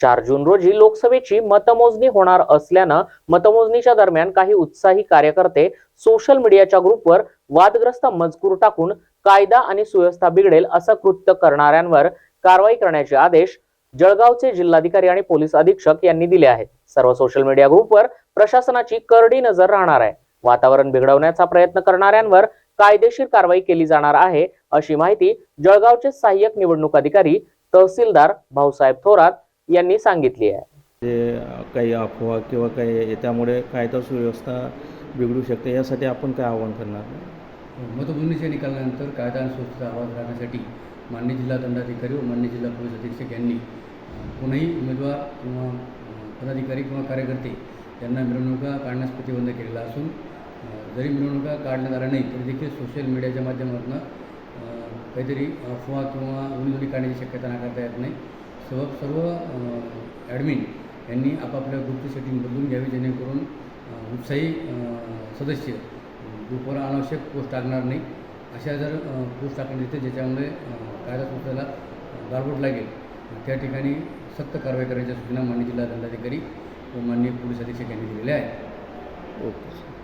चार जून रोजी लोकसभेची मतमोजणी होणार असल्यानं मतमोजणीच्या दरम्यान काही उत्साही कार्यकर्ते सोशल मीडियाच्या ग्रुपवर वादग्रस्त मजकूर टाकून कायदा आणि सुव्यवस्था बिघडेल असं कृत्य करणाऱ्यांवर कारवाई करण्याचे आदेश जळगावचे जिल्हाधिकारी आणि पोलीस अधीक्षक यांनी दिले आहेत. सर्व सोशल मीडिया ग्रुपवर प्रशासनाची करडी नजर राहणार आहे. वातावरण बिघडवण्याचा प्रयत्न करणाऱ्यांवर कायदेशीर कारवाई केली जाणार आहे अशी माहिती जळगावचे सहाय्यक निवडणूक अधिकारी तहसीलदार भाऊसाहेब थोरात यांनी सांगितली आहे. जे काही अफवा किंवा काही त्यामुळे कायदा सुव्यवस्था बिघडू शकते यासाठी आपण काय आव्हान करणार? मतमोजणीच्या निकालानंतर कायदा आणि सुव्यवस्थेचा आवाज राखण्यासाठी मान्य जिल्हा दंडाधिकारी व मान्य जिल्हा पोलीस अधीक्षक यांनी कोणीही उमेदवार किंवा पदाधिकारी किंवा कार्यकर्ते यांना मिरवणुका काढण्यास प्रतिबंध केलेला असून जरी मिरवणुका काढण्यात आल्या नाही तरी देखील सोशल मीडियाच्या माध्यमातून काहीतरी अफवा किंवा उमेदवारी काढण्याची शक्यता नाकारता येत नाही. सर्व सर्व ॲडमिन यांनी आपापल्या ग्रुपची सेटिंग बदलून घ्यावी जेणेकरून उत्साही सदस्य ग्रुपवर अनावश्यक पोस्ट टाकणार नाही. अशा जर पोस्ट टाकण्यात येते ज्याच्यामुळे अ, कायदा संस्थेला गारबोट लागेल त्या ठिकाणी सक्त कारवाई करण्याच्या सूचना मान्य जिल्हा दंडाधिकारी व माननीय पोलीस अधीक्षक यांनी दिलेल्या आहेत. ओके